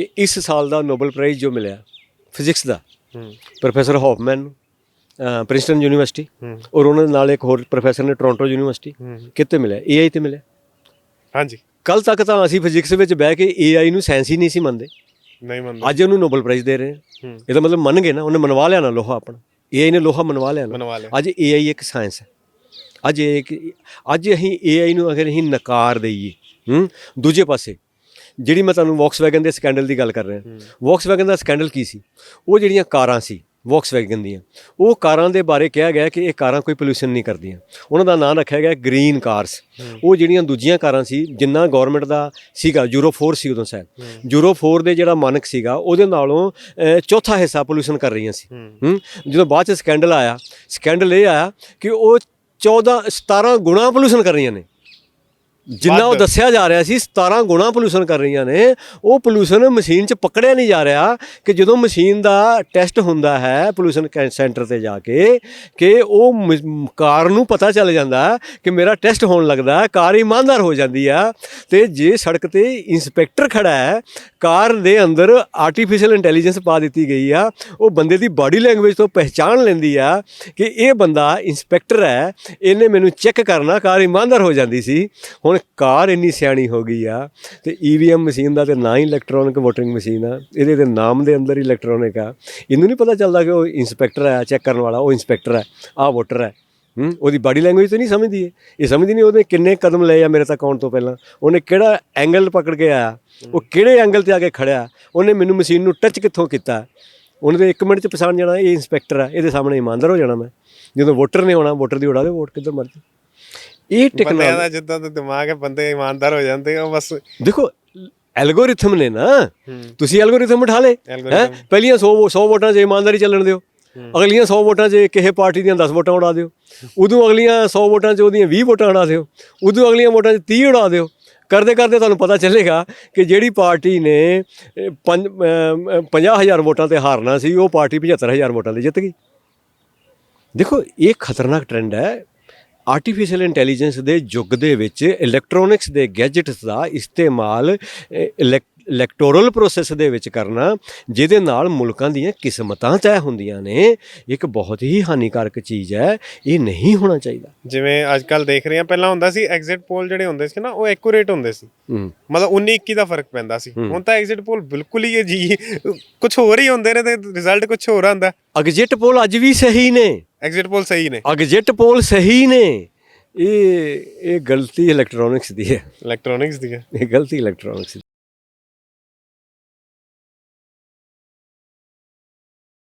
ਕਿ ਇਸ ਸਾਲ ਦਾ ਨੋਬਲ ਪ੍ਰਾਈਜ਼ ਜੋ ਮਿਲਿਆ ਫਿਜ਼ਿਕਸ ਦਾ ਪ੍ਰੋਫੈਸਰ ਹੌਫਮੈਨ ਨੂੰ ਪ੍ਰਿੰਸਟਨ ਯੂਨੀਵਰਸਿਟੀ ਔਰ ਉਹਨਾਂ ਦੇ ਨਾਲ ਇੱਕ ਹੋਰ ਪ੍ਰੋਫੈਸਰ ਨੇ ਟੋਰਾਂਟੋ ਯੂਨੀਵਰਸਿਟੀ ਕਿੱਥੇ ਮਿਲਿਆ? ਏਆਈ ਤੇ ਮਿਲਿਆ। ਹਾਂਜੀ। ਕੱਲ ਤੱਕ ਤਾਂ ਅਸੀਂ ਫਿਜ਼ਿਕਸ ਵਿੱਚ ਬਹਿ ਕੇ ਏਆਈ ਨੂੰ ਸਾਇੰਸ ਹੀ ਨਹੀਂ ਸੀ ਮੰਨਦੇ। ਨਹੀਂ ਮੰਨਦਾ। ਅੱਜ ਉਹਨੂੰ ਨੋਬਲ ਪ੍ਰਾਈਜ਼ ਦੇ ਰਹੇ ਹਾਂ। ਇਹਦਾ ਮਤਲਬ ਮੰਨ ਗਏ ਨਾ ਉਹਨੇ ਮਨਵਾ ਲਿਆ ਨਾ ਲੋਹਾ ਆਪਣਾ। ਏਆਈ ਨੇ ਲੋਹਾ ਮਨਵਾ ਲਿਆ ਨਾ। ਅੱਜ ਏਆਈ ਇੱਕ ਸਾਇੰਸ ਹੈ। ਅੱਜ ਇਹ ਇੱਕ ਅੱਜ ਅਸੀਂ ਏਆਈ ਨੂੰ ਅਗਰ ਅਸੀਂ ਨਕਾਰ ਦਈਏ ਹੂੰ ਦੂਜੇ ਪਾਸੇ ਜਿਹੜੀ ਮੈਂ ਤੁਹਾਨੂੰ ਵੌਕਸਵੈਗਨ ਦੇ ਸਕੈਂਡਲ ਦੀ ਗੱਲ ਕਰ ਰਿਹਾ। ਵੌਕਸਵੈਗਨ ਦਾ ਸਕੈਂਡਲ ਕੀ ਸੀ? ਉਹ ਜਿਹੜੀਆਂ ਕਾਰਾਂ ਸੀ ਵੌਕਸਵੈਗਨ ਦੀਆਂ। ਉਹ ਕਾਰਾਂ ਦੇ ਬਾਰੇ ਕਿਹਾ ਗਿਆ ਕਿ ਇਹ ਕਾਰਾਂ ਕੋਈ ਪੋਲੂਸ਼ਨ ਨਹੀਂ ਕਰਦੀਆਂ। ਉਹਨਾਂ ਦਾ ਨਾਮ ਰੱਖਿਆ ਗਿਆ ਗ੍ਰੀਨ ਕਾਰਸ ਉਹ ਜਿਹੜੀਆਂ ਦੂਜੀਆਂ ਕਾਰਾਂ ਸੀ ਜਿੰਨਾ ਗਵਰਨਮੈਂਟ ਦਾ ਸੀਗਾ ਯੂਰੋ 4 ਸੀ ਉਦੋਂ ਸ਼ਾਇਦ। ਯੂਰੋ 4 ਦੇ ਜਿਹੜਾ ਮਾਨਕ ਸੀਗਾ ਉਹਦੇ ਨਾਲੋਂ ਚੌਥਾ ਹਿੱਸਾ ਪੋਲੂਸ਼ਨ ਕਰ ਰਹੀਆਂ ਸੀ। ਜਦੋਂ ਬਾਅਦ ਚ ਸਕੈਂਡਲ ਆਇਆ ਸਕੈਂਡਲ ਇਹ ਆਇਆ ਕਿ ਉਹ 14 17 ਗੁਣਾ ਪੋਲੂਸ਼ਨ ਕਰ ਰਹੀਆਂ ਨੇ। ਜਿੰਨਾ ਉਹ। ਦੱਸਿਆ ਜਾ ਰਿਹਾ ਸੀ 17 ਗੁਣਾ ਪੋਲੂਸ਼ਨ ਕਰ ਰਹੀਆਂ ਨੇ। ਉਹ ਪੋਲੂਸ਼ਨ ਮਸ਼ੀਨ 'ਚ ਪਕੜਿਆ ਨਹੀਂ ਜਾ ਰਿਹਾ ਕਿ ਜਦੋਂ ਮਸ਼ੀਨ ਦਾ ਟੈਸਟ ਹੁੰਦਾ ਹੈ ਪੋਲੂਸ਼ਨ ਸੈਂਟਰ ਤੇ ਜਾ ਕੇ ਕਿ ਉਹ ਕਾਰ ਨੂੰ ਪਤਾ ਚੱਲ ਜਾਂਦਾ ਕਿ ਮੇਰਾ ਟੈਸਟ ਹੋਣ ਲੱਗਦਾ ਹੈ ਕਾਰ ਇਮਾਨਦਾਰ ਹੋ ਜਾਂਦੀ ਆ। ਤੇ ਜੇ ਸੜਕ ਤੇ ਇੰਸਪੈਕਟਰ ਖੜਾ ਹੈ ਕਾਰ ਦੇ ਅੰਦਰ ਆਰਟੀਫੀਸ਼ੀਅਲ ਇੰਟੈਲੀਜੈਂਸ ਪਾ ਦਿੱਤੀ ਗਈ ਆ ਉਹ ਬੰਦੇ ਦੀ ਬਾਡੀ ਲੈਂਗੁਏਜ ਤੋਂ ਪਹਿਚਾਣ ਲੈਂਦੀ ਆ ਕਿ ਇਹ ਬੰਦਾ ਇੰਸਪੈਕਟਰ ਹੈ ਇਹਨੇ ਮੈਨੂੰ ਚੈੱਕ ਕਰਨਾ ਕਾਰ ਇਮਾਨਦਾਰ ਹੋ ਜਾਂਦੀ ਸੀ। ਹੁਣ ਕਾਰ ਇੰਨੀ ਸਿਆਣੀ ਹੋ ਗਈ ਆ ਤੇ ਈਵੀਐਮ ਮਸ਼ੀਨ ਦਾ ਤੇ ਨਾ ਹੀ ਇਲੈਕਟ੍ਰੋਨਿਕ VOTING ਮਸ਼ੀਨ ਆ, ਇਹਦੇ ਤੇ ਨਾਮ ਦੇ ਅੰਦਰ ਹੀ ਇਲੈਕਟ੍ਰੋਨਿਕ ਆ। ਇਹਨੂੰ ਨਹੀਂ ਪਤਾ ਚੱਲਦਾ ਕਿ ਉਹ ਇੰਸਪੈਕਟਰ ਆ ਚੈੱਕ ਕਰਨ ਵਾਲਾ, ਉਹ ਇੰਸਪੈਕਟਰ ਹੈ ਆਹ ਵੋਟਰ ਹੈ ਹੂੰ, ਉਹਦੀ ਬਾਡੀ ਲੈਂਗੁਏਜ ਤਾਂ ਨਹੀਂ ਸਮਝਦੀ ਹੈ ਇਹ ਸਮਝਦੀ ਨਹੀਂ ਉਹਨੇ ਕਿੰਨੇ ਕਦਮ ਲਏ ਆ ਮੇਰੇ ਤੱਕ ਆਉਣ ਤੋਂ ਪਹਿਲਾਂ। ਉਹਨੇ ਕਿਹੜਾ ਐਂਗਲ ਪਕੜ ਕੇ ਆਇਆ? ਉਹ ਕਿਹੜੇ ਐਂਗਲ ਤੇ ਆ ਕੇ ਖੜਿਆ? ਉਹਨੇ ਮੈਨੂੰ ਮਸ਼ੀਨ ਨੂੰ ਟੱਚ ਕਿੱਥੋਂ ਕੀਤਾ? ਉਹਨੇ ਤੇ 1 ਮਿੰਟ ਚ ਪਛਾਣ ਜਾਣਾ, ਇਹ ਇੰਸਪੈਕਟਰ ਆ, ਇਹਦੇ ਸਾਹਮਣੇ ਇਮਾਨਦਾਰ ਹੋ ਜਾਣਾ ਮੈਂ। ਜਦੋਂ ਵੋਟਰ ਨੇ ਆਉਣਾ ਵੋਟਰ ਦੀ ਉਡਾ ਦੇ ਵੋਟ ਕਿੱਧਰ ਮਰਜ਼ੀ। ਇਹ ਬੰਦਿਆਂ ਟੈਕਨੋਲੋਜੀ ਦਾ ਜਿੱਦਾਂ ਦਾ ਦਿਮਾਗ ਹੈ ਬੰਦੇ ਇਮਾਨਦਾਰ ਹੋ ਜਾਂਦੇ ਆ ਉਹ ਬਸ ਦੇਖੋ ਐਲਗੋਰਿਥਮ ਨੇ ਨਾ ਤੁਸੀਂ ਐਲਗੋਰਿਥਮ ਉਠਾ ਲੇ ਹੈ? Algorithm। ਪਹਿਲੀਆਂ 100 100 ਵੋਟਾਂ 'ਚ ਇਮਾਨਦਾਰੀ ਚੱਲਣ ਦਿਓ। ਅਗਲੀਆਂ 100 ਵੋਟਾਂ 'ਚ ਕਿਸੇ ਪਾਰਟੀ ਦੀਆਂ 10 ਵੋਟਾਂ ਉਡਾ ਦਿਓ। ਉਦੋਂ ਅਗਲੀਆਂ 100 ਵੋਟਾਂ 'ਚ ਉਹਦੀਆਂ 20 ਵੋਟਾਂ ਉਡਾ ਦਿਓ। ਉਦੋਂ ਅਗਲੀਆਂ ਵੋਟਾਂ 'ਚ 30 ਉਡਾ ਦਿਓ। ਕਰਦੇ ਕਰਦੇ ਤੁਹਾਨੂੰ ਪਤਾ ਚੱਲੇਗਾ ਕਿ ਜਿਹੜੀ ਪਾਰਟੀ ਨੇ 50000 ਵੋਟਾਂ ਤੇ ਹਾਰਨਾ ਸੀ ਉਹ ਪਾਰਟੀ 75000 ਵੋਟਾਂ ਤੇ ਜਿੱਤ ਗਈ। ਦੇਖੋ ਇਹ ਖਤਰਨਾਕ ਟ੍ਰੈਂਡ ਹੈ। ਆਰਟੀਫੀਸ਼ੀਅਲ ਇੰਟੈਲੀਜੈਂਸ ਦੇ ਯੁੱਗ ਦੇ ਵਿੱਚ ਇਲੈਕਟ੍ਰੋਨਿਕਸ ਦੇ ਗੈਜਟਸ ਦਾ ਇਸਤੇਮਾਲ ਇਲੈਕਟੋਰਲ ਪ੍ਰੋਸੈਸ ਦੇ ਵਿੱਚ ਕਰਨਾ ਜਿਹਦੇ ਨਾਲ ਮੁਲਕਾਂ ਦੀਆਂ ਕਿਸਮਤਾਂ ਤੈਅ ਹੁੰਦੀਆਂ ਨੇ ਇੱਕ ਬਹੁਤ ਹੀ ਹਾਨੀਕਾਰਕ ਚੀਜ਼ ਹੈ ਇਹ ਨਹੀਂ ਹੋਣਾ ਚਾਹੀਦਾ। ਜਿਵੇਂ ਅੱਜ ਕੱਲ ਦੇਖ ਰਹੇ ਆ ਪਹਿਲਾਂ ਹੁੰਦਾ ਸੀ ਐਗਜ਼ਿਟ ਪੋਲ ਜਿਹੜੇ ਹੁੰਦੇ ਸੀ ਨਾ ਉਹ ਐਕੂਰੇਟ ਹੁੰਦੇ ਸੀ। ਮਤਲਬ 19 21 ਦਾ ਫ਼ਰਕ ਪੈਂਦਾ ਸੀ। ਹੁਣ ਤਾਂ ਐਗਜ਼ਿਟ ਪੋਲ ਬਿਲਕੁਲ ਹੀ ਜੀ ਕੁਝ ਹੋਰ ਹੀ ਹੁੰਦੇ ਨੇ ਤੇ ਰਿਜ਼ਲਟ ਕੁਝ ਹੋਰ ਆਂਦਾ ਐਗਜ਼ਿਟ ਪੋਲ ਅੱਜ ਵੀ ਸਹੀ ਨੇ। ਐਗਜ਼ਿਟ ਪੋਲ ਸਹੀ ਨੇ। ਐਗਜ਼ਿਟ ਪੋਲ ਸਹੀ ਨੇ। ਇਹ ਇਹ ਗਲਤੀ ਇਲੈਕਟ੍ਰੋਨਿਕਸ ਦੀ ਹੈ। ਇਲੈਕਟ੍ਰੋਨਿਕਸ ਦੀ ਹੈ। ਇਹ ਗਲਤੀ ਇਲੈਕਟ੍ਰੋਨਿਕਸ ਦੀ।